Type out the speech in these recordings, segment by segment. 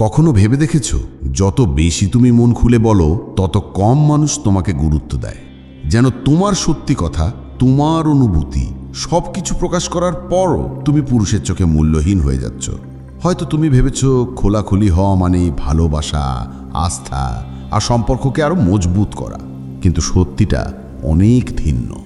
কখনো ভেবে দেখেছ, যত বেশি তুমি মন খুলে বলো, তত কম মানুষ তোমাকে গুরুত্ব দেয়। যেন তোমার সত্যি কথা, তোমার অনুভূতি সব কিছু প্রকাশ করার পরও তুমি পুরুষের চোখে মূল্যহীন হয়ে যাচ্ছ। হয়তো তুমি ভেবেছ, খোলাখুলি হওয়া মানে ভালোবাসা, আস্থা আর সম্পর্ককে আরও মজবুত করা। কিন্তু সত্যিটা অনেক ভিন্ন।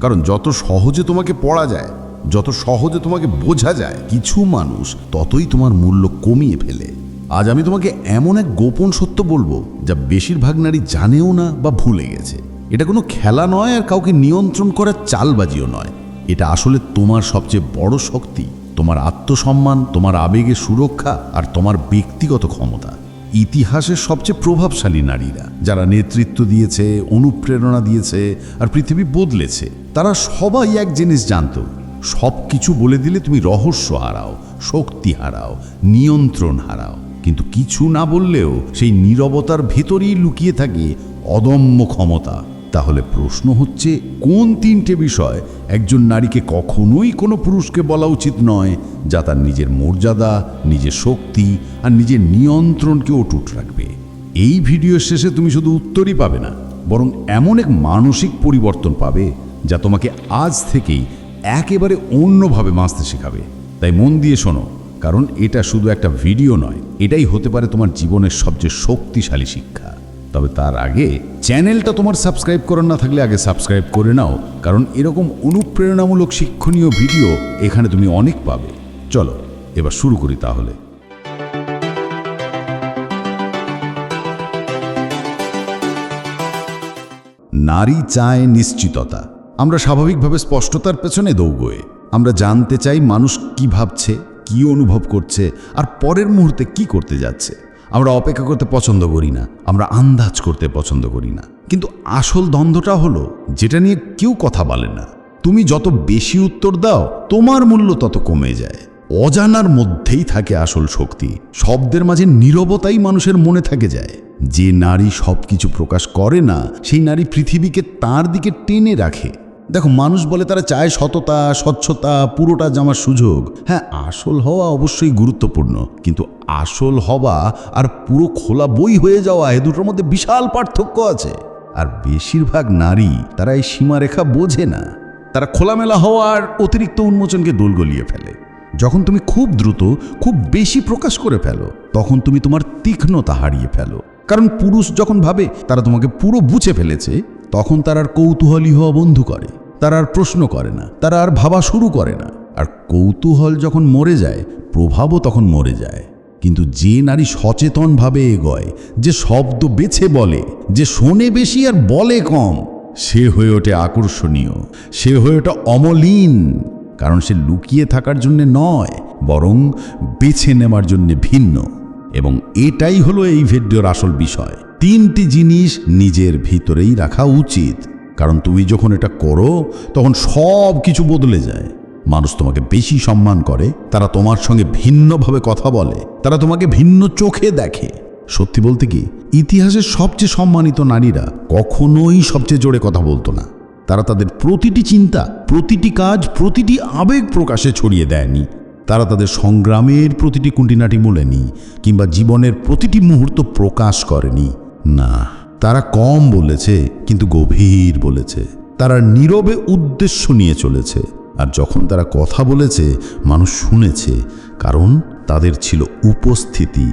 কারণ যত সহজে তোমাকে পড়া যায়, যত সহজে তোমাকে বোঝা যায়, কিছু মানুষ ততই তোমার মূল্য কমিয়ে ফেলে। আজ আমি তোমাকে এমন এক গোপন সত্য বলব, যা বেশিরভাগ নারী জানেও না বা ভুলে গেছে। এটা কোনো খেলা নয় আর কাউকে নিয়ন্ত্রণ করার চালবাজিও নয়। এটা আসলে তোমার সবচেয়ে বড় শক্তি, তোমার আত্মসম্মান, তোমার আবেগের সুরক্ষা আর তোমার ব্যক্তিগত ক্ষমতা। ইতিহাসের সবচেয়ে প্রভাবশালী নারীরা, যারা নেতৃত্ব দিয়েছে, অনুপ্রেরণা দিয়েছে আর পৃথিবী বদলেছে, তারা সবাই এক জিনিস জানত সব কিছু বলে দিলে তুমি রহস্য হারাও, শক্তি হারাও, নিয়ন্ত্রণ হারাও। কিন্তু কিছু না বললেও সেই নীরবতার ভেতরেই লুকিয়ে থাকে অদম্য ক্ষমতা। তাহলে প্রশ্ন হচ্ছে, কোন তিনটে বিষয় একজন নারীকে কখনোই কোনো পুরুষকে বলা উচিত নয় যা তার নিজের মর্যাদা, নিজের শক্তি আর নিজের নিয়ন্ত্রণকে অটুট রাখবে? এই ভিডিওর শেষে তুমি শুধু উত্তরই পাবে না, বরং এমন এক মানসিক পরিবর্তন পাবে যা তোমাকে আজ থেকেই একেবারে অন্যভাবে বাঁচতে শেখাবে। তাই মন দিয়ে শোনো কারণ এটা শুধু একটা ভিডিও নয়, এটাই হতে পারে তোমার জীবনের সবচেয়ে শক্তিশালী শিক্ষা। তবে তার আগে চ্যানেলটা তোমার সাবস্ক্রাইব করার না থাকলে আগে সাবস্ক্রাইব করে নাও, কারণ এরকম অনুপ্রেরণামূলক শিক্ষণীয় ভিডিও এখানে তুমি অনেক পাবে। চলো, এবার শুরু করি তাহলে। নারী চায় নিশ্চিততা। আমরা স্বাভাবিকভাবে স্পষ্টতার পেছনে দৌড়োয়ে আমরা জানতে চাই মানুষ কি ভাবছে। কি অনুভব করছে আর পরের মুহূর্তে কি করতে যাচ্ছে? আমরা অপেক্ষা করতে পছন্দ করি না, আমরা আন্দাজ করতে পছন্দ করি না। কিন্তু আসল দ্বন্দ্বটা হলো, যেটা নিয়ে কেউ কথা বলে না। তুমি যত বেশি উত্তর দাও, তোমার মূল্য তত কমে যায়। অজানার মধ্যেই থাকে আসল শক্তি। শব্দের মাঝে নীরবতাই মানুষের মনে থাকে যায়। যে নারী সব কিছু প্রকাশ করে না, সেই নারী পৃথিবীকে তার দিকে টেনে রাখে। দেখো, মানুষ বলে তারা চায় সততা, স্বচ্ছতা, পুরোটা জামার সুযোগ। হ্যাঁ আসল হওয়া অবশ্যই গুরুত্বপূর্ণ, কিন্তু আসল হওয়া আর পুরো খোলা বই হয়ে যাওয়া এ দুটোর মধ্যে বিশাল পার্থক্য আছে। আর বেশিরভাগ নারী তারা এই সীমারেখা বোঝে না। তারা খোলামেলা হওয়ার অতিরিক্ত উন্মোচনকে দোল গলিয়ে ফেলে। যখন তুমি খুব দ্রুত, খুব বেশি প্রকাশ করে ফেলো, তখন তুমি তোমার তীক্ষ্ণতা হারিয়ে ফেলো। কারণ পুরুষ যখন ভাবে তারা তোমাকে পুরো বুঝে ফেলেছে, তখন তার আর কৌতূহলী হওয়া বন্ধু করে। তারা আর প্রশ্ন করে না, তারা আর ভাবা শুরু করে না। আর কৌতূহল যখন মরে যায়, প্রভাবও তখন মরে যায়। কিন্তু যে নারী সচেতনভাবে এগোয়, যে শব্দ বেছে বলে, যে শোনে বেশি আর বলে কম, সে হয়ে ওঠে আকর্ষণীয়, সে হয়ে ওঠে অমলিন। কারণ সে লুকিয়ে থাকার জন্যে নয়, বরং বেছে নেওয়ার জন্যে ভিন্ন। এবং এটাই হলো এই ভিডিওর আসল বিষয়। তিনটি জিনিস নিজের ভিতরেই রাখা উচিত। কারণ তুমি যখন এটা করো, তখন সব কিছু বদলে যায়। মানুষ তোমাকে বেশি সম্মান করে, তারা তোমার সঙ্গে ভিন্নভাবে কথা বলে, তারা তোমাকে ভিন্ন চোখে দেখে। সত্যি বলতে কি, ইতিহাসের সবচেয়ে সম্মানিত নারীরা কখনোই সবচেয়ে জোরে কথা বলতো না। তারা তাদের প্রতিটি চিন্তা, প্রতিটি কাজ, প্রতিটি আবেগ প্রকাশে ছড়িয়ে দেয়নি। তারা তাদের সংগ্রামের প্রতিটি কুঁটিনাটি মোলেনি, কিংবা জীবনের প্রতিটি মুহূর্ত প্রকাশ করেনি। না। তারা কম বলেছে, কিন্তু গভীর বলেছে। তারা নীরবে উদ্দেশ্য নিয়ে চলেছে, আর যখন তারা কথা বলেছে, মানুষ শুনেছে, কারণ তাদের ছিল উপস্থিতি।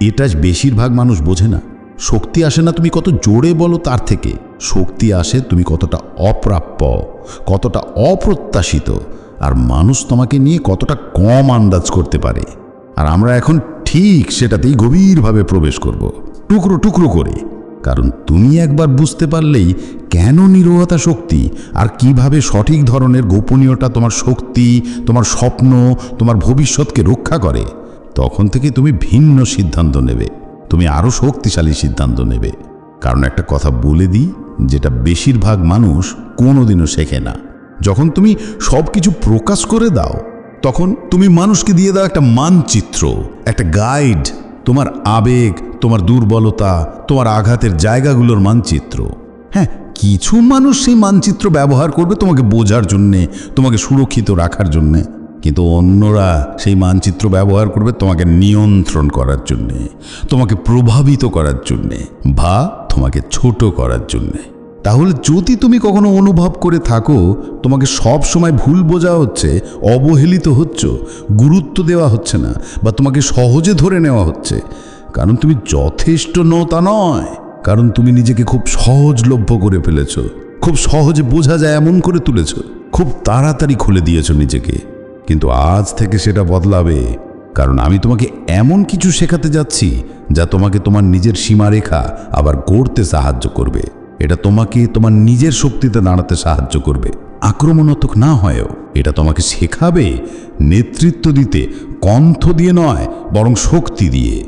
এটা বেশিরভাগ মানুষ বোঝে না। শক্তি আসে না তুমি কত জোরে বলো তার থেকে। শক্তি আসে তুমি কতটা অপ্রাপ্য, কতটা অপ্রত্যাশিত, আর মানুষ তোমাকে নিয়ে কতটা কম আন্দাজ করতে পারে। আর আমরা এখন ঠিক সেটাতেই গভীরভাবে প্রবেশ করব। টুকরো টুকরো করে। কারণ তুমি একবার বুঝতে পারলেই কেন নিরবতা শক্তি আর কীভাবে সঠিক ধরনের গোপনীয়তা তোমার শক্তি, তোমার স্বপ্ন, তোমার ভবিষ্যৎকে রক্ষা করে। তখন থেকে তুমি ভিন্ন সিদ্ধান্ত নেবে। তুমি আরও শক্তিশালী সিদ্ধান্ত নেবে। কারণ একটা কথা বলে দিই, যেটা বেশিরভাগ মানুষ কোনোদিনও শেখে না। যখন তুমি সব কিছু প্রকাশ করে দাও, তখন তুমি মানুষকে দিয়ে দাও একটা মানচিত্র, একটা গাইড, তোমার আবেগ তোমার দুর্বলতা, তোমার আঘাতের জায়গাগুলোর মানচিত্র। হ্যাঁ কিছু মানুষ সেই মানচিত্র ব্যবহার করবে তোমাকে বোঝার জন্যে, তোমাকে সুরক্ষিত রাখার জন্যে। কিন্তু অন্যরা সেই মানচিত্র ব্যবহার করবে তোমাকে নিয়ন্ত্রণ করার জন্যে, তোমাকে প্রভাবিত করার জন্যে বা তোমাকে ছোট করার জন্যে। তাহলে যদি তুমি কখনো অনুভব করে থাকো, তোমাকে সব সময় ভুল বোঝা হচ্ছে, অবহেলিত হচ্ছ, গুরুত্ব দেওয়া হচ্ছে না বা তোমাকে সহজে ধরে নেওয়া হচ্ছে কারণ তুমি যথেষ্ট নও তা নয়। কারণ তুমি নিজেকে খুব সহজলভ্য করে ফেলেছ। খুব সহজে বোঝা যায়, এমন করে তুলেছ। খুব তাড়াতাড়ি খুলে দিয়েছ নিজেকে। কিন্তু আজ থেকে সেটা বদলাবে। কারণ আমি তোমাকে এমন কিছু শেখাতে যাচ্ছি, যা তোমাকে তোমার নিজের সীমারেখা আবার গড়তে সাহায্য করবে। এটা তোমাকে তোমার নিজের শক্তিতে দাঁড়াতে সাহায্য করবে। আক্রমণাত্মক না হয়েও। এটা তোমাকে শেখাবে নেতৃত্ব দিতে, কণ্ঠ দিয়ে নয়, বরং শক্তি দিয়ে।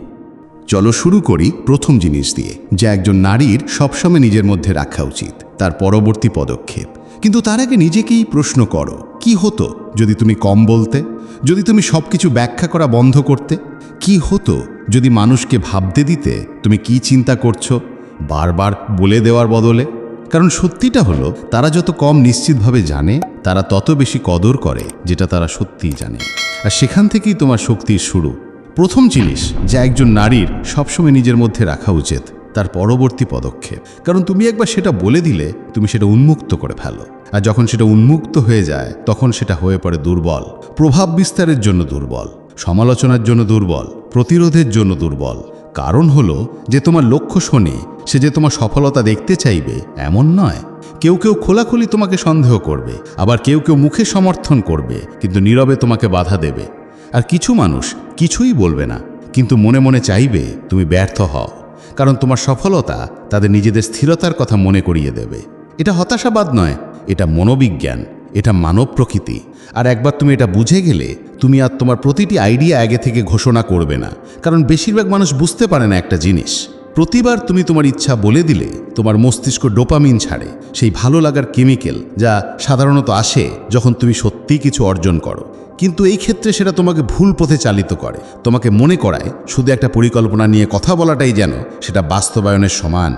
চলো শুরু করি প্রথম জিনিস দিয়ে, যা একজন নারীর সবসময় নিজের মধ্যে রাখা উচিত, তার পরবর্তী পদক্ষেপ। কিন্তু তার আগে নিজেকেই প্রশ্ন করো, কি হতো যদি তুমি কম বলতে? যদি তুমি সব কিছু ব্যাখ্যা করা বন্ধ করতে? কি হতো যদি মানুষকে ভাবতে দিতে তুমি কি চিন্তা করছ? বারবার বলে দেওয়ার বদলে? কারণ সত্যিটা হলো, তারা যত কম নিশ্চিতভাবে জানে, তারা তত বেশি কদর করে, যেটা তারা সত্যিই জানে। আর সেখান থেকেই তোমার শক্তির শুরু। প্রথম জিনিস যা একজন নারীর সবসময় নিজের মধ্যে রাখা উচিত, তার পরবর্তী পদক্ষেপ। কারণ তুমি একবার সেটা বলে দিলে, তুমি সেটা উন্মুক্ত করে ফেলো। আর যখন সেটা উন্মুক্ত হয়ে যায়, তখন সেটা হয়ে পড়ে দুর্বল। প্রভাব বিস্তারের জন্য দুর্বল, সমালোচনার জন্য দুর্বল, প্রতিরোধের জন্য দুর্বল। কারণ হলো যে তোমার লক্ষ্য শোনে, সে যে তোমার সফলতা দেখতে চাইবে, এমন নয়। কেউ কেউ খোলাখুলি তোমাকে সন্দেহ করবে, আবার কেউ কেউ মুখে সমর্থন করবে, কিন্তু নীরবে তোমাকে বাধা দেবে। আর কিছু মানুষ কিছুই বলবে না, কিন্তু মনে মনে চাইবে তুমি ব্যর্থ হও, কারণ তোমার সফলতা তাদের নিজেদের স্থিরতার কথা মনে করিয়ে দেবে। এটা হতাশাবাদ নয়, এটা মনোবিজ্ঞান, এটা মানব প্রকৃতি। আর একবার তুমি এটা বুঝে গেলে তুমি আর তোমার প্রতিটি আইডিয়া আগে থেকে ঘোষণা করবে না, কারণ বেশিরভাগ মানুষ বুঝতে পারে না একটা জিনিস। প্রতিবার তুমি তোমার ইচ্ছা বলে দিলে তোমার মস্তিষ্ক ডোপামিন ছাড়ে, সেই ভালো লাগার কেমিক্যাল যা সাধারণত আসে যখন তুমি সত্যিই কিছু অর্জন করো। কিন্তু এই ক্ষেত্রে সেটা তোমাকে ভুল পথে চালিত করে। তোমাকে মনে করায়, শুধু একটা পরিকল্পনা নিয়ে কথা বলাটাই যেন সেটা বাস্তবায়নের সমান।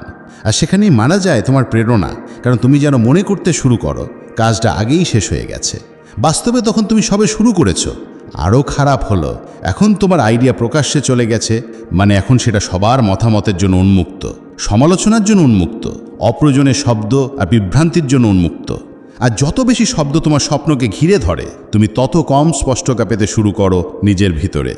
আর সেখানেই মারা যায় তোমার প্রেরণা, কারণ তুমি যেন মনে করতে শুরু করো, কাজটা আগেই শেষ হয়ে গেছে। বাস্তবে তখন তুমি সবে শুরু করেছ। আরও খারাপ হলো, এখন তোমার আইডিয়া প্রকাশ্যে চলে গেছে মানে এখন সেটা সবার মতামতের জন্য উন্মুক্ত। সমালোচনার জন্য উন্মুক্ত অপ্রয়োজনে শব্দ আর বিভ্রান্তির জন্য উন্মুক্ত। আর যত বেশি শব্দ তোমার স্বপ্নকে ঘিরে ধরে, তুমি তত কম স্পষ্টতা পেতে শুরু করো নিজের ভিতরে।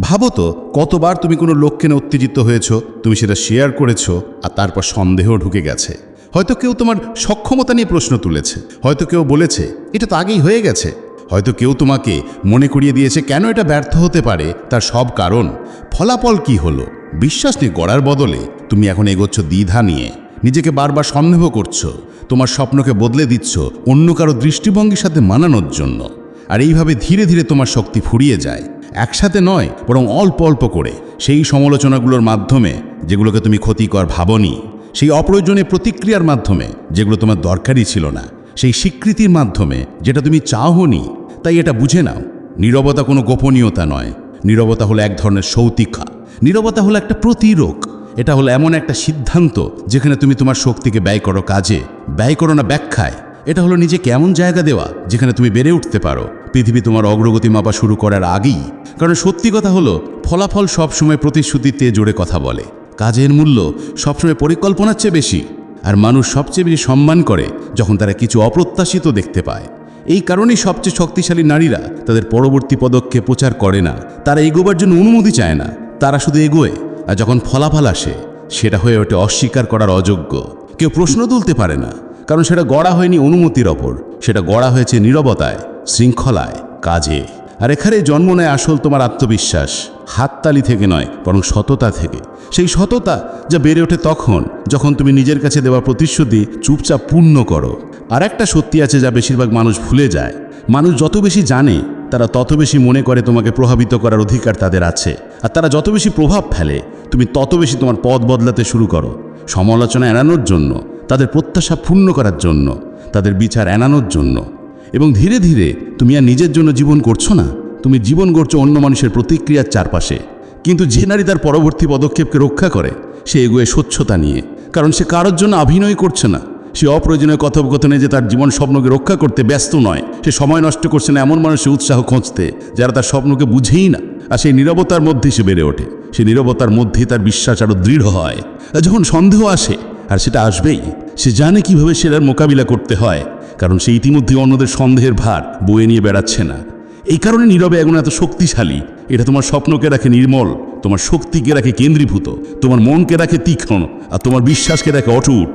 ভাবো তো, কতবার তুমি কোনো লক্ষ্যে না উত্তেজিত হয়েছো, তুমি সেটা শেয়ার করেছ, আর তারপর সন্দেহ ঢুকে গেছে। হয়তো কেউ তোমার সক্ষমতা নিয়ে প্রশ্ন তুলেছে, হয়তো কেউ বলেছে, এটা তো আগেই হয়ে গেছে। হয়তো কেউ তোমাকে মনে করিয়ে দিয়েছে, কেন এটা ব্যর্থ হতে পারে? তার সব কারণ। ফলাফল কি হলো? বিশ্বাস নিয়ে গড়ার বদলে তুমি এখন এগোচ্ছ দ্বিধা নিয়ে। নিজেকে বারবার সন্দেহ করছ, তোমার স্বপ্নকে বদলে দিচ্ছ, অন্য কারও দৃষ্টিভঙ্গির সাথে মানানোর জন্য। আর এইভাবে ধীরে ধীরে তোমার শক্তি ফুরিয়ে যায়। একসাথে নয়, বরং অল্প অল্প করে। সেই সমালোচনাগুলোর মাধ্যমে, যেগুলোকে তুমি ক্ষতিকর ভাবনি, সেই অপ্রয়োজনীয় প্রতিক্রিয়ার মাধ্যমে, যেগুলো তোমার দরকারই ছিল না, সেই স্বীকৃতির মাধ্যমে, যেটা তুমি চাওনি, তাই এটা বুঝে নাও। নীরবতা কোনো গোপনীয়তা নয়। নীরবতা হলো এক ধরনের সৌতিকা। নীরবতা হলো একটা প্রতিরোগ এটা হলো এমন একটা সিদ্ধান্ত যেখানে তুমি তোমার শক্তিকে ব্যয় করো কাজে, ব্যয় করো না ব্যাখ্যায়। এটা হলো নিজেকে এমন জায়গা দেওয়া যেখানে তুমি বেড়ে উঠতে পারো। পৃথিবী তোমার অগ্রগতি মাপা শুরু করার আগেই। কারণ সত্যি কথা হলো, ফলাফল সবসময় প্রতিশ্রুতিতে জোরে কথা বলে। কাজের মূল্য সবসময় পরিকল্পনার চেয়ে বেশি। আর মানুষ সবচেয়ে বেশি সম্মান করে যখন তারা কিছু অপ্রত্যাশিত দেখতে পায়। এই কারণেই সবচেয়ে শক্তিশালী নারীরা তাদের পরবর্তী পদক্ষেপ প্রচার করে না। তারা এগোবার জন্য অনুমতি চায় না। তারা শুধু এগোয়। আর যখন ফলাফল আসে, সেটা হয়ে ওঠে অস্বীকার করার অযোগ্য। কেউ প্রশ্ন তুলতে পারে না, কারণ সেটা গড়া হয়নি অনুমতির ওপর। সেটা গড়া হয়েছে নীরবতায়, শৃঙ্খলায়, কাজে। আর এখানে জন্ম নেয় আসল তোমার আত্মবিশ্বাস, হাততালি থেকে নয়, বরং সততা থেকে। সেই সততা যা বেড়ে ওঠে তখন, যখন তুমি নিজের কাছে দেওয়া প্রতিশ্রুতি চুপচাপ পূর্ণ করো। আর একটা সত্যি আছে যা বেশিরভাগ মানুষ ভুলে যায়। মানুষ যত বেশি জানে, তারা তত বেশি মনে করে তোমাকে প্রভাবিত করার অধিকার তাদের আছে। আর তারা যত বেশি প্রভাব ফেলে তুমি তত বেশি তোমার পথ বদলাতে শুরু করো। সমালোচনা এড়ানোর জন্য, তাদের প্রত্যাশা পূর্ণ করার জন্য, তাদের বিচার এড়ানোর জন্য। এবং ধীরে ধীরে তুমি আর নিজের জন্য জীবন করছ না, তুমি জীবন করছ অন্য মানুষের প্রতিক্রিয়ার চারপাশে। কিন্তু যে নারী তার পরবর্তী পদক্ষেপকে রক্ষা করে, সে এগোয় স্বচ্ছতা নিয়ে। কারণ সে কারোর জন্য অভিনয় করছে না। সে অপ্রয়োজনীয় কথোপকথনে যে তার জীবন স্বপ্নকে রক্ষা করতে ব্যস্ত নয়, সে সময় নষ্ট করছে না এমন মানুষের উৎসাহ খুঁজতে, যারা তার স্বপ্নকে বুঝেই না, আর সেই নীরবতার মধ্যে সে বেড়ে ওঠে। সেই নীরবতার মধ্যে তার বিশ্বাস আরও দৃঢ় হয়। যখন সন্দেহ আসে, আর সেটা আসবেই, সে জানে কীভাবে সেটার মোকাবিলা করতে হয়, কারণ সে ইতিমধ্যে অন্যদের সন্দেহের ভার বয়ে নিয়ে বেড়াচ্ছে না। এই কারণে নীরবে এখন এত শক্তিশালী, এটা তোমার স্বপ্নকে রাখে নির্মল, তোমার শক্তিকে রাখে কেন্দ্রীভূত, তোমার মনকে রাখে তীক্ষ্ণ, আর তোমার বিশ্বাসকে রাখে অটুট।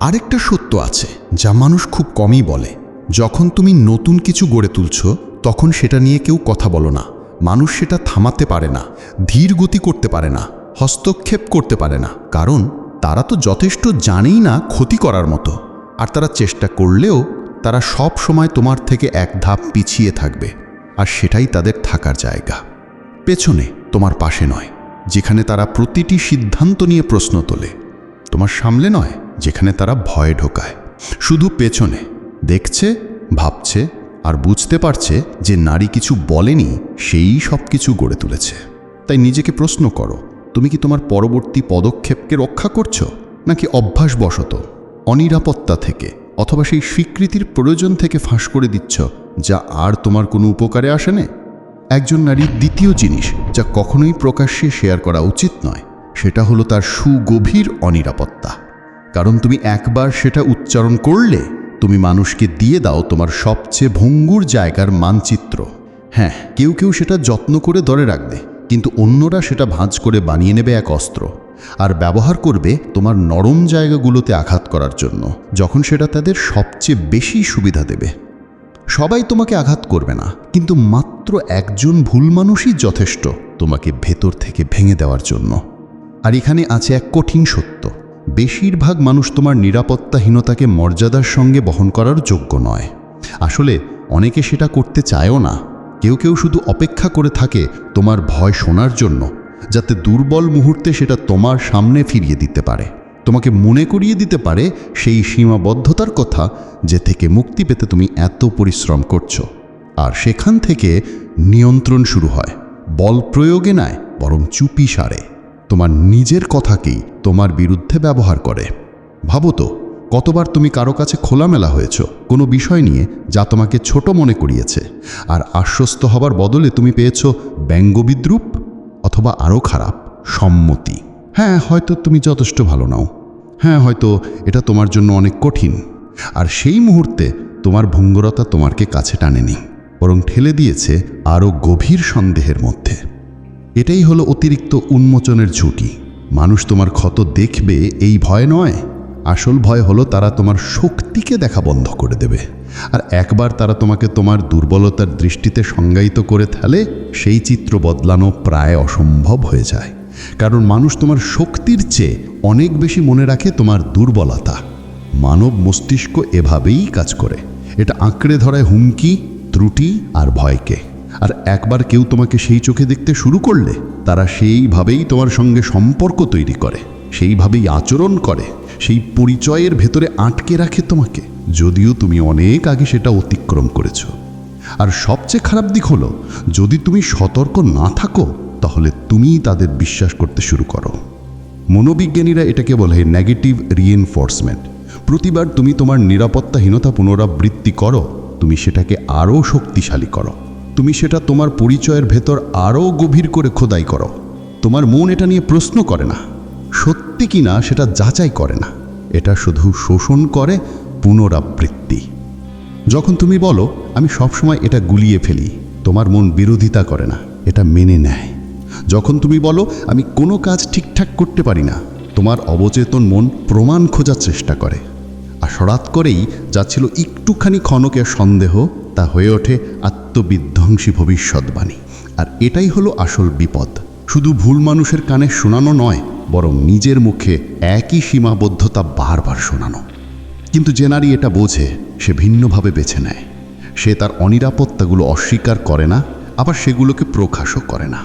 আরেকটা সত্য আছে, যা মানুষ খুব কমই বলে। যখন তুমি নতুন কিছু গড়ে তুলছ, তখন সেটা নিয়ে কেউ কথা বলো না। মানুষ সেটা থামাতে পারে না, ধীর গতি করতে পারে না, হস্তক্ষেপ করতে পারে না, কারণ তারা তো যথেষ্ট জানেই না ক্ষতি করার মতো। আর তারা চেষ্টা করলেও তারা সব সময় তোমার থেকে এক ধাপ পিছিয়ে থাকবে, আর সেটাই তাদের থাকার জায়গা। পেছনে তোমার পাশে নয়, যেখানে তারা প্রতিটি সিদ্ধান্ত নিয়ে প্রশ্ন তোলে। তোমার সামলে নয়, যেখানে তারা ভয় ঢোকায়। শুধু পেছনে, দেখছে, ভাবছে আর বুঝতে পারছে যে নারী কিছু বলেনি, সেই সব কিছু গড়ে তুলেছে। তাই নিজেকে প্রশ্ন করো, তুমি কি তোমার পরবর্তী পদক্ষেপকে রক্ষা করছ, নাকি অভ্যাসবশত, অনিরাপত্তা থেকে, অথবা সেই স্বীকৃতির প্রয়োজন থেকে ফাঁস করে দিচ্ছ, যা আর তোমার কোনো উপকারে আসে না? একজন নারীর দ্বিতীয় জিনিস, যা কখনোই প্রকাশ্যে শেয়ার করা উচিত নয়, সেটা হলো তার সুগভীর অনিরাপত্তা। কারণ তুমি একবার সেটা উচ্চারণ করলে তুমি মানুষকে দিয়ে দাও তোমার সবচেয়ে ভঙ্গুর জায়গার মানচিত্র। হ্যাঁ কেউ কেউ সেটা যত্ন করে ধরে রাখবে, কিন্তু অন্যরা সেটা ভাঁজ করে বানিয়ে নেবে এক অস্ত্র। আর ব্যবহার করবে তোমার নরম জায়গাগুলোতে আঘাত করার জন্য, যখন সেটা তাদের সবচেয়ে বেশি সুবিধা দেবে। সবাই তোমাকে আঘাত করবে না, কিন্তু মাত্র একজন ভুল মানুষই যথেষ্ট তোমাকে ভেতর থেকে ভেঙে দেওয়ার জন্য। আর এখানে আছে এক কঠিন সত্য। বেশিরভাগ মানুষ তোমার নিরাপত্তাহীনতাকে মর্যাদার সঙ্গে বহন করার যোগ্য নয়। আসলে, অনেকে সেটা করতে চায়ও না। কেউ কেউ শুধু অপেক্ষা করে থাকে তোমার ভয় শোনার জন্য, যাতে দুর্বল মুহূর্তে সেটা তোমার সামনে ফিরিয়ে দিতে পারে। তোমাকে মনে করিয়ে দিতে পারে সেই সীমাবদ্ধতার কথা যে থেকে মুক্তি পেতে তুমি এত পরিশ্রম করছ। আর সেখান থেকে নিয়ন্ত্রণ শুরু হয়, বল প্রয়োগে নয় বরং চুপি সারে। তোমার নিজের কথাকেই তোমার বিরুদ্ধে ব্যবহার করে। ভাবো তো, কতবার তুমি কারও কাছে খোলামেলা হয়েছ, কোনো বিষয় নিয়ে যা তোমাকে ছোট মনে করিয়েছে, আর আশ্বস্ত হবার বদলে তুমি পেয়েছ ব্যঙ্গবিদ্রুপ অথবা আরও খারাপ, সম্মতি। হ্যাঁ হয়তো তুমি যথেষ্ট ভালো নাও। হ্যাঁ হয়তো এটা তোমার জন্য অনেক কঠিন, আর সেই মুহূর্তে তোমার ভঙ্গরতা তোমারকে কাছে টানেনি, বরং ঠেলে দিয়েছে আরও গভীর সন্দেহের মধ্যে। এটাই হলো অতিরিক্ত উন্মোচনের ঝুঁকি। মানুষ তোমার ক্ষত দেখবে, এই ভয় নয়। আসল ভয় হলো তারা তোমার শক্তিকে দেখা বন্ধ করে দেবে। আর একবার তারা তোমাকে তোমার দুর্বলতার দৃষ্টিতে সংজ্ঞায়িত করে ফেলে, সেই চিত্র বদলানো প্রায় অসম্ভব হয়ে যায়। কারণ মানুষ তোমার শক্তির চেয়ে অনেক বেশি মনে রাখে তোমার দুর্বলতা। মানব মস্তিষ্ক এভাবেই কাজ করে। এটা আঁকড়ে ধরায় হুমকি, ত্রুটি আর ভয়কে। আর একবার কেউ তোমাকে সেই চোখে দেখতে শুরু করলে, তারা সেইভাবেই তোমার সঙ্গে সম্পর্ক তৈরি করে, সেইভাবেই আচরণ করে, সেই পরিচয়ের ভেতরে আটকে রাখে তোমাকে, যদিও তুমি অনেক আগে সেটা অতিক্রম করেছ। আর সবচেয়ে খারাপ দিক হলো, যদি তুমি সতর্ক না থাকো, তাহলে তুমিই তাদের বিশ্বাস করতে শুরু করো। মনোবিজ্ঞানীরা এটাকে বলে নেগেটিভ রিএনফোর্সমেন্ট প্রতিবার তুমি তোমার নিরাপত্তাহীনতা পুনরাবৃত্তি করো, তুমি সেটাকে আরও শক্তিশালী করো। তুমি সেটা তোমার পরিচয়ের ভেতর আরও গভীর করে খোদাই করো। তোমার মন এটা নিয়ে প্রশ্ন করে না। সত্যি কি না সেটা যাচাই করে না। এটা শুধু শোষণ করে পুনরাবৃত্তি। যখন তুমি বলো, আমি সবসময় এটা গুলিয়ে ফেলি, তোমার মন বিরোধিতা করে না, এটা মেনে নেয়। যখন তুমি বলো, আমি কোনো কাজ ঠিকঠাক করতে পারি না, তোমার অবচেতন মন প্রমাণ খোঁজার চেষ্টা করে। আর হঠাৎ করেই যা ছিল একটুখানি ক্ষণকের সন্দেহ তা হয়ে ওঠে আত্মবিধ্বংসী ভবিষ্যৎবাণী। আর এটাই হলো আসল বিপদ। শুধু ভুল মানুষের কানে শোনানো নয়, বরং নিজের মুখে একই সীমাবদ্ধতা বারবার শোনানো। কিন্তু যে নারী এটা বোঝে, সে ভিন্নভাবে বেছে নেয়। সে তার অনিরাপত্তাগুলো অস্বীকার করে না, আবার সেগুলোকে প্রকাশও করে না।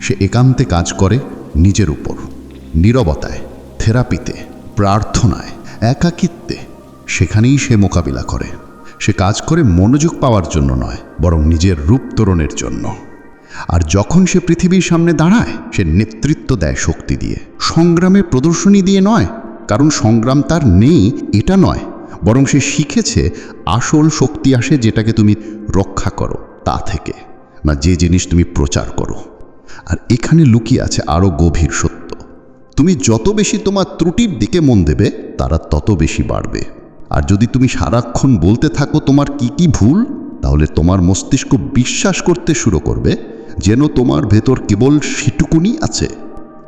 সে একান্তে কাজ করে নিজের উপর, নীরবতায়, থেরাপিতে, প্রার্থনায়, একাকিত্বে। সেখানেই সে মোকাবিলা করে। সে কাজ করে মনোযোগ পাওয়ার জন্য নয়, বরং নিজের রূপ তোরণের জন্য। আর যখন সে পৃথিবীর সামনে দাঁড়ায়, সে নেতৃত্ব দেয় শক্তি দিয়ে। সংগ্রামে প্রদর্শনী দিয়ে নয়, কারণ সংগ্রাম তার নেই, এটা নয়। বরং সে শিখেছে, আসল শক্তি আসে যেটাকে তুমি রক্ষা করো, তা থেকে, না যে জিনিস তুমি প্রচার করো। আর এখানে লুকিয়ে আছে আরও গভীর সত্য। তুমি যত বেশি তোমার ত্রুটির দিকে মন দেবে, তারা তত বেশি বাড়বে। আর যদি তুমি সারাক্ষণ বলতে থাকো তোমার কি কি ভুল, তাহলে তোমার মস্তিষ্ক বিশ্বাস করতে শুরু করবে, যেন তোমার ভেতর কেবল সেটুকুনি আছে।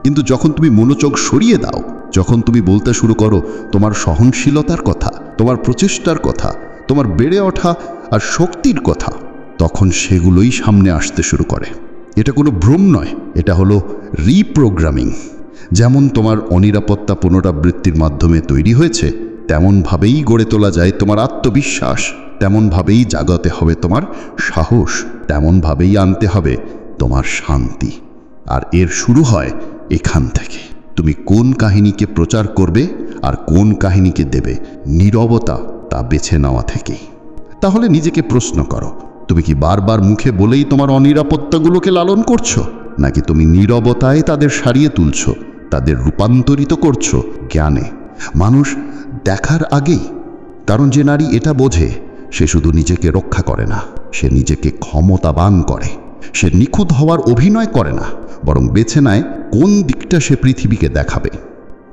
কিন্তু যখন তুমি মনোযোগ সরিয়ে দাও, যখন তুমি বলতে শুরু করো তোমার সহনশীলতার কথা, তোমার প্রচেষ্টার কথা, তোমার বেড়ে ওঠা আর শক্তির কথা, তখন সেগুলোই সামনে আসতে শুরু করে। এটা কোনো ভ্রম নয়, এটা হলো রিপ্রোগ্রামিং যেমন তোমার অনিরাপত্তা পুনরাবৃত্তির মাধ্যমে তৈরি হয়েছে তেমনভাবেই গড়ে তোলা যায় তোমার আত্মবিশ্বাস, তেমনভাবেই জাগাতে হবে তোমার সাহস, তেমনভাবেই আনতে হবে তোমার শান্তি। আর এর শুরু হয় এখান থেকে। তুমি কোন কাহিনীকে প্রচার করবে আর কোন কাহিনীকে দেবে নীরবতা তা বেছে নেওয়া থেকেই। তাহলে নিজেকে প্রশ্ন করো, তুমি কি বারবার মুখে বলেই তোমার অনিরাপত্তাগুলোকে লালন করছ? নাকি তুমি নীরবতায় তাদের সারিয়ে তুলছো, তাদের রূপান্তরিত করছ জ্ঞানে? মানুষ দেখার আগেই কারণ যে নারী এটা বোঝে, সে শুধু নিজেকে রক্ষা করে না, সে নিজেকে ক্ষমতাবান করে। সে নিখুঁত হওয়ার অভিনয় করে না, বরং বেছে নেয় কোন দিকটা সে পৃথিবীকে দেখাবে।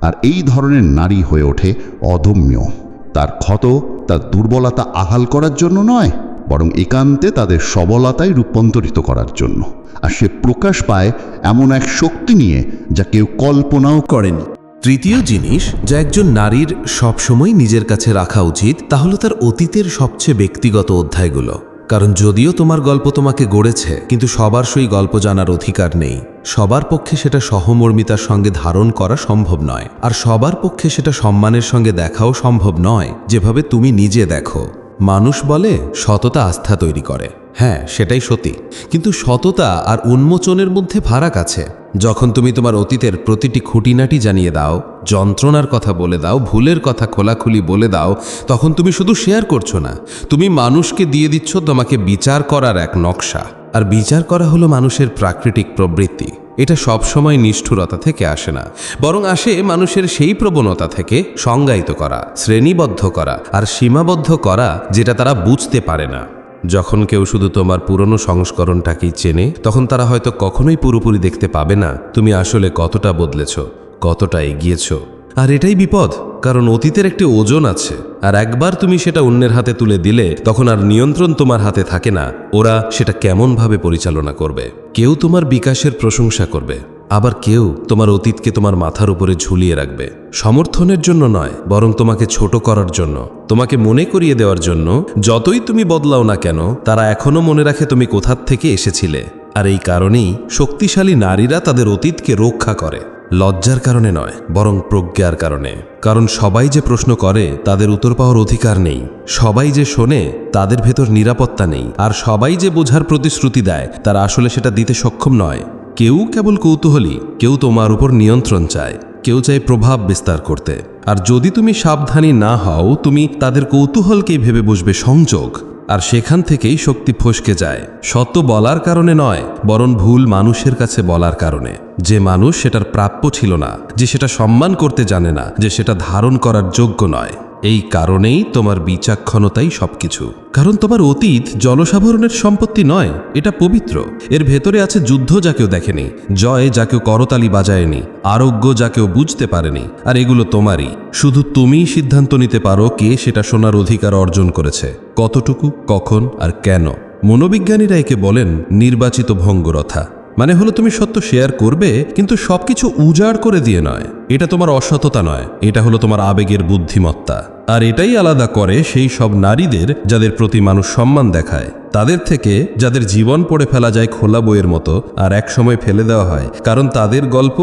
আর এই ধরনের নারী হয়ে ওঠে অদম্য। তার ক্ষত, তার দুর্বলতা আহাল করার জন্য নয়, বরং একান্তে তাদের সবলতায় রূপান্তরিত করার জন্য। আর সে প্রকাশ পায় এমন এক শক্তি নিয়ে, যা কেউ কল্পনাও করেনি। তৃতীয় জিনিস, যা একজন নারীর সবসময় নিজের কাছে রাখা উচিত, তা হলো তার অতীতের সবচেয়ে ব্যক্তিগত অধ্যায়গুলো। কারণ যদিও তোমার গল্প তোমাকে গড়েছে, কিন্তু সবার সেই গল্প জানার অধিকার নেই। সবার পক্ষে সেটা সহমর্মিতার সঙ্গে ধারণ করা সম্ভব নয়, আর সবার পক্ষে সেটা সম্মানের সঙ্গে দেখাও সম্ভব নয়, যেভাবে তুমি নিজে দেখো। মানুষ বলে, সততা আস্থা তৈরি করে। হ্যাঁ সেটাই সত্যি কিন্তু সততা আর উন্মোচনের মধ্যে ফারাক আছে। যখন তুমি তোমার অতীতের প্রতিটি খুঁটিনাটি জানিয়ে দাও, যন্ত্রণার কথা বলে দাও, ভুলের কথা খোলাখুলি বলে দাও, তখন তুমি শুধু শেয়ার করছ না। তুমি মানুষকে দিয়ে দিচ্ছ তোমাকে বিচার করার এক নকশা। আর বিচার করা হলো মানুষের প্রাকৃতিক প্রবৃত্তি। এটা সবসময় নিষ্ঠুরতা থেকে আসে না। বরং আসে মানুষের সেই প্রবণতা থেকে সংজ্ঞায়িত করা, শ্রেণীবদ্ধ করা, আর সীমাবদ্ধ করা, যেটা তারা বুঝতে পারে না। যখন কেউ শুধু তোমার পুরনো সংস্করণটাকেই চেনে, তখন তারা হয়তো কখনোই পুরোপুরি দেখতে পাবে না তুমি আসলে কতটা বদলেছ, কতটা এগিয়েছ। আর এটাই বিপদ, কারণ অতীতের একটি ওজন আছে, আর একবার তুমি সেটা অন্যের হাতে তুলে দিলে, তখন আর নিয়ন্ত্রণ তোমার হাতে থাকে না, ওরা সেটা কেমনভাবে পরিচালনা করবে, কেউ তোমার বিকাশের প্রশংসা করবে। আবার কেউ তোমার অতীতকে তোমার মাথার উপরে ঝুলিয়ে রাখবে। সমর্থনের জন্য নয়, বরং তোমাকে ছোট করার জন্য। তোমাকে মনে করিয়ে দেওয়ার জন্য, যতই তুমি বদলাও না কেন, তারা এখনও মনে রাখে তুমি কোথার থেকে এসেছিলে। আর এই কারণেই শক্তিশালী নারীরা তাদের অতীতকে রক্ষা করে। লজ্জার কারণে নয়, বরং প্রজ্ঞার কারণে। কারণ সবাই যে প্রশ্ন করে, তাদের উত্তর পাওয়ার অধিকার নেই। সবাই যে শোনে, তাদের ভেতর নিরাপত্তা নেই। আর সবাই যে বোঝার প্রতিশ্রুতি দেয়, তারা আসলে সেটা দিতে সক্ষম নয়। কেউ কেবল কৌতূহলী, কেউ তোমার উপর নিয়ন্ত্রণ চায়, কেউ চায় প্রভাব বিস্তার করতে। আর যদি তুমি সাবধানী না হও, তুমি তাদের কৌতূহলকেই ভেবে বসবে সংযোগ। আর সেখান থেকেই শক্তি ফসকে যায়। সত্য বলার কারণে নয়, বরং ভুল মানুষের কাছে বলার কারণে। যে মানুষ সেটার প্রাপ্য ছিল না, যে সেটা সম্মান করতে জানে না, যে সেটা ধারণ করার যোগ্য নয়। এই কারণেই তোমার বিচাক্ষণতাই সবকিছু। কারণ তোমার অতীত জনসাধারণের সম্পত্তি নয়, এটা পবিত্র। এর ভেতরে আছে যুদ্ধ যা কেউ দেখেনি, জয় যা কেউ করতালি বাজায়নি, আরোগ্য যা কেউ বুঝতে পারেনি, আর এগুলো তোমারই। শুধু তুমিই সিদ্ধান্ত নিতে পারো কে সেটা শোনার অধিকার অর্জন করেছে, কতটুকু, কখন, আর কেন। মনোবিজ্ঞানীরা একে বলেন নির্বাচিত ভঙ্গরথা। মানে হলো তুমি সত্য শেয়ার করবে, কিন্তু সবকিছু উজাড় করে দিয়ে নয়। এটা তোমার অসততা নয়, এটা হলো তোমার আবেগের বুদ্ধিমত্তা। আর এটাই আলাদা করে সেই সব নারীদের যাদের প্রতি মানুষ সম্মান দেখায়। তাদের থেকে যাদের জীবন পড়ে ফেলা যায় খোলা বইয়ের মতো, আর এক সময় ফেলে দেওয়া হয়, কারণ তাদের গল্প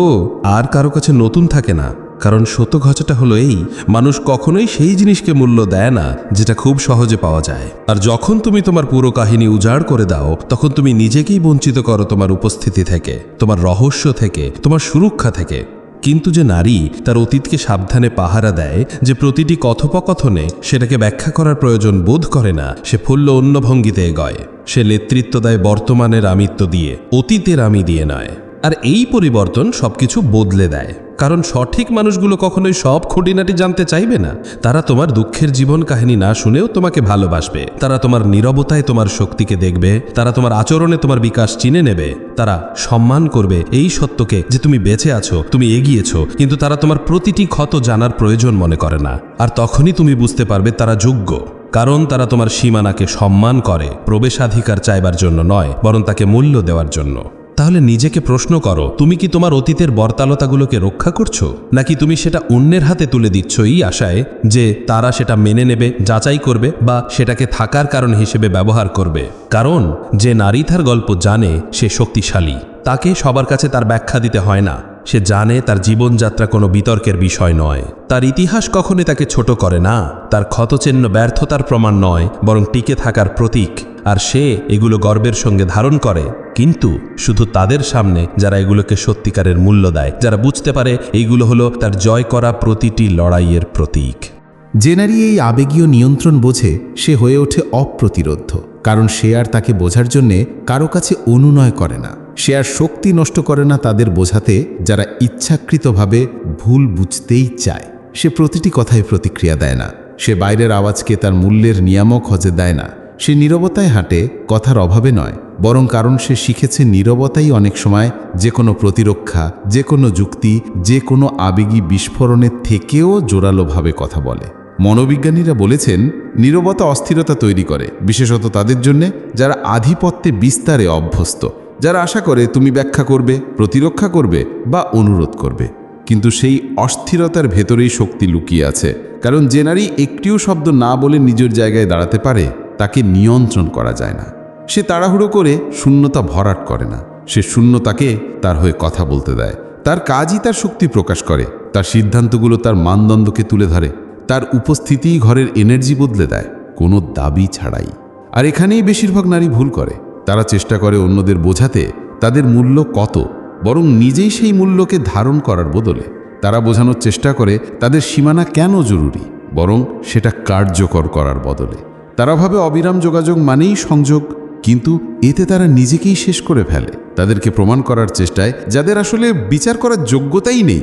আর কারও কাছে নতুন থাকে না। কারণ সত্য ঘচাটা হলো এই, মানুষ কখনোই সেই জিনিসকে মূল্য দেয় না, যেটা খুব সহজে পাওয়া যায়। আর যখন তুমি তোমার পুরো কাহিনী উজাড় করে দাও, তখন তুমি নিজেকেই বঞ্চিত করো তোমার উপস্থিতি থেকে, তোমার রহস্য থেকে, তোমার সুরক্ষা থেকে। কিন্তু যে নারী তার অতীতকে সাবধানে পাহারা দেয়, যে প্রতিটি কথোপকথনে সেটাকে ব্যাখ্যা করার প্রয়োজন বোধ করে না, সে ফুল্ল অন্য ভঙ্গিতে এগোয়। সে নেতৃত্ব দেয় বর্তমানের আমিত্ব দিয়ে, অতীতের আমি দিয়ে নয়। আর এই পরিবর্তন সবকিছু বদলে দেয়। কারণ সঠিক মানুষগুলো কখনোই সব খুঁটিনাটি জানতে চাইবে না। তারা তোমার দুঃখের জীবন কাহিনী না শুনেও তোমাকে ভালোবাসবে। তারা তোমার নীরবতায় তোমার শক্তিকে দেখবে। তারা তোমার আচরণে তোমার বিকাশ চিনে নেবে। তারা সম্মান করবে এই সত্যকে যে তুমি বেঁচে আছো, তুমি এগিয়েছো। কিন্তু তারা তোমার প্রতিটি ক্ষত জানার প্রয়োজন মনে করে না। আর তখনই তুমি বুঝতে পারবে তারা যোগ্য। কারণ তারা তোমার সীমানাকে সম্মান করে। প্রবেশাধিকার চাইবার জন্য নয়, বরং তাকে মূল্য দেওয়ার জন্য। তাহলে নিজেকে প্রশ্ন করো, তুমি কি তোমার অতীতের বর্তালতাগুলোকে রক্ষা করছ? নাকি তুমি সেটা অন্যের হাতে তুলে দিচ্ছ এই আশায় যে তারা সেটা মেনে নেবে, যাচাই করবে বা সেটাকে থাকার কারণ হিসেবে ব্যবহার করবে? কারণ যে নারী তার গল্প জানে, সে শক্তিশালী। তাকে সবার কাছে তার ব্যাখ্যা দিতে হয় না। সে জানে তার জীবনযাত্রা কোনো বিতর্কের বিষয় নয়। তার ইতিহাস কখনই তাকে ছোট করে না। তার ক্ষতচিহ্ন ব্যর্থতার প্রমাণ নয়, বরং টিকে থাকার প্রতীক। আর সে এগুলো গর্বের সঙ্গে ধারণ করে। কিন্তু শুধু তাদের সামনে যারা এগুলোকে সত্যিকারের মূল্য দেয়, যারা বুঝতে পারে এইগুলো হলো তার জয় করা প্রতিটি লড়াইয়ের প্রতীক। যে নারী এই আবেগীয় নিয়ন্ত্রণ বোঝে সে হয়ে ওঠে অপ্রতিরোধ্য, কারণ সে আর তাকে বোঝার জন্যে কারও কাছে অনুনয় করে না। সে আর শক্তি নষ্ট করে না তাদের বোঝাতে যারা ইচ্ছাকৃতভাবে ভুল বুঝতেই চায়। সে প্রতিটি কথায় প্রতিক্রিয়া দেয় না। সে বাইরের আওয়াজকে তার মূল্যের নিয়ামক হজে দেয় না। সে নীরবতায় হাঁটে, কথার অভাবে নয়। বরং কারণ সে শিখেছে নীরবতাই অনেক সময় যে কোনো প্রতিরক্ষা যে কোনো যুক্তি যে কোনো আবেগী বিস্ফোরণের থেকেও জোরালোভাবে কথা বলে। মনোবিজ্ঞানীরা বলেছেন, নীরবতা অস্থিরতা তৈরি করে, বিশেষত তাদের জন্যে যারা আধিপত্যে বিস্তারে অভ্যস্ত। যারা আশা করে তুমি ব্যাখ্যা করবে, প্রতিরক্ষা করবে বা অনুরোধ করবে। কিন্তু সেই অস্থিরতার ভেতরেই শক্তি লুকিয়ে আছে। কারণ যে নারী একটিও শব্দ না বলে নিজের জায়গায় দাঁড়াতে পারে, তাকে নিয়ন্ত্রণ করা যায় না। সে তাড়াহুড়ো করে শূন্যতা ভরাট করে না। সে শূন্যতাকে তার হয়ে কথা বলতে দেয়। তার কাজই তার শক্তি প্রকাশ করে। তার সিদ্ধান্তগুলো তার মানদণ্ডকে তুলে ধরে। তার উপস্থিতিই ঘরের এনার্জি বদলে দেয়। কোনো দাবি ছাড়াই। আর এখানেই বেশিরভাগ নারী ভুল করে। তারা চেষ্টা করে অন্যদের বোঝাতে তাদের মূল্য কত, বরং নিজেই সেই মূল্যকে ধারণ করার বদলে তারা বোঝানোর চেষ্টা করে তাদের সীমানা কেন জরুরি, বরং সেটা কার্যকর করার বদলে। তারা ভাবে অবিরাম যোগাযোগ মানেই সংযোগ, কিন্তু এতে তারা নিজেকেই শেষ করে ফেলে। তাদেরকে প্রমাণ করার চেষ্টায় যাদের আসলে বিচার করার যোগ্যতাই নেই।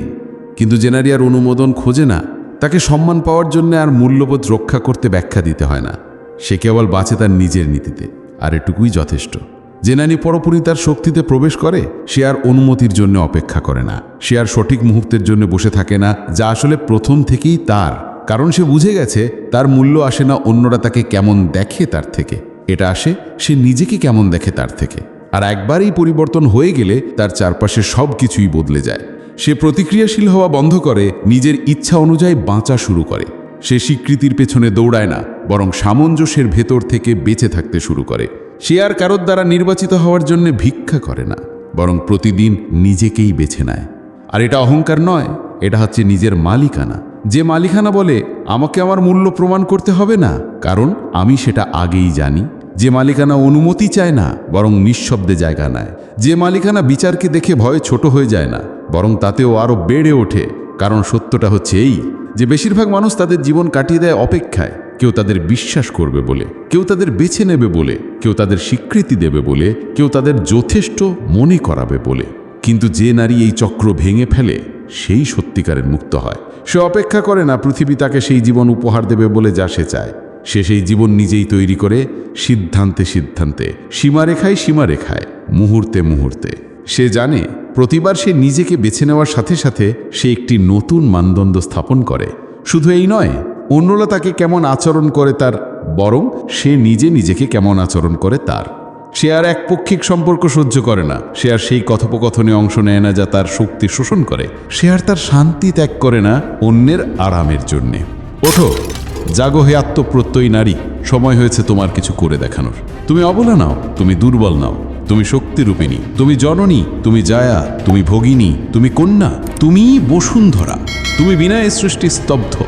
কিন্তু জেনারিয়ার অনুমোদন খোঁজে না, তাকে সম্মান পাওয়ার জন্য আর মূল্যবোধ রক্ষা করতে ব্যাখ্যা দিতে হয় না। সে কেবল বাঁচে তার নিজের নীতিতে। আর এটুকুই যথেষ্ট। যে নারী পুরোপুরি তার শক্তিতে প্রবেশ করে, সে আর অনুমতির জন্য অপেক্ষা করে না। সে আর সঠিক মুহূর্তের জন্য বসে থাকে না, যা আসলে প্রথম থেকেই তার। কারণ সে বুঝে গেছে, তার মূল্য আসে না অন্যরা তাকে কেমন দেখে তার থেকে। এটা আসে, সে নিজেকে কেমন দেখে তার থেকে। আর একবার এই পরিবর্তন হয়ে গেলে, তার চারপাশে সব কিছুই বদলে যায়। সে প্রতিক্রিয়াশীল হওয়া বন্ধ করে, নিজের ইচ্ছা অনুযায়ী বাঁচা শুরু করে। সে স্বীকৃতির পেছনে দৌড়ায় না বরং সামঞ্জস্যের ভেতর থেকে বেঁচে থাকতে শুরু করে। সে আর কারোর দ্বারা নির্বাচিত হওয়ার জন্য ভিক্ষা করে না, বরং প্রতিদিন নিজেকেই বেছে নেয়। আর এটা অহংকার নয়, এটা হচ্ছে নিজের মালিকানা। যে মালিকানা বলে, আমাকে আমার মূল্য প্রমাণ করতে হবে না, কারণ আমি সেটা আগেই জানি। যে মালিকানা অনুমতি চায় না, বরং নিঃশব্দে জায়গা নেয়। যে মালিকানা বিচারকে দেখে ভয়ে ছোট হয়ে যায় না, বরং তাতেও আরও বেড়ে ওঠে। কারণ সত্যটা হচ্ছে এই, যে বেশিরভাগ মানুষ তাদের জীবন কাটিয়ে দেয় অপেক্ষায়। কেউ তাদের বিশ্বাস করবে বলে, কেউ তাদের বেছে নেবে বলে, কেউ তাদের স্বীকৃতি দেবে বলে, কেউ তাদের যথেষ্ট মনে করাবে বলে। কিন্তু যে নারী এই চক্র ভেঙে ফেলে, সেই সত্যিকারের মুক্ত হয়। সে অপেক্ষা করে না পৃথিবী তাকে সেই জীবন উপহার দেবে বলে যা সে চায়। সে সেই জীবন নিজেই তৈরি করে, সিদ্ধান্তে সিদ্ধান্তে, সীমারেখায় সীমারেখায়, মুহূর্তে মুহূর্তে। সে জানে, প্রতিবার সে নিজেকে বেছে নেওয়ার সাথে সাথে সে একটি নতুন মানদণ্ড স্থাপন করে। শুধু এই নয় অন্যরা তাকে কেমন আচরণ করে তার, বরং সে নিজে নিজেকে কেমন আচরণ করে তার। সে আর একপক্ষিক সম্পর্ক সহ্য করে না। সে আর সেই কথোপকথনে অংশ নেয় না যা তার শক্তি শোষণ করে। সে আর তার শান্তি ত্যাগ করে না অন্যের আরামের জন্যে। ওঠো, জাগো হে আত্মপ্রত্যয়ী নারী। সময় হয়েছে তোমার কিছু করে দেখানোর। তুমি অবলা নাও, তুমি দুর্বল নাও। তুমি শক্তিরূপিণী, তুমি জননী, তুমি জায়া, তুমি ভগিনী, তুমি কন্যা তুমি বসুন্ধরা। তুমি বিনায় সৃষ্টি স্তব্ধ।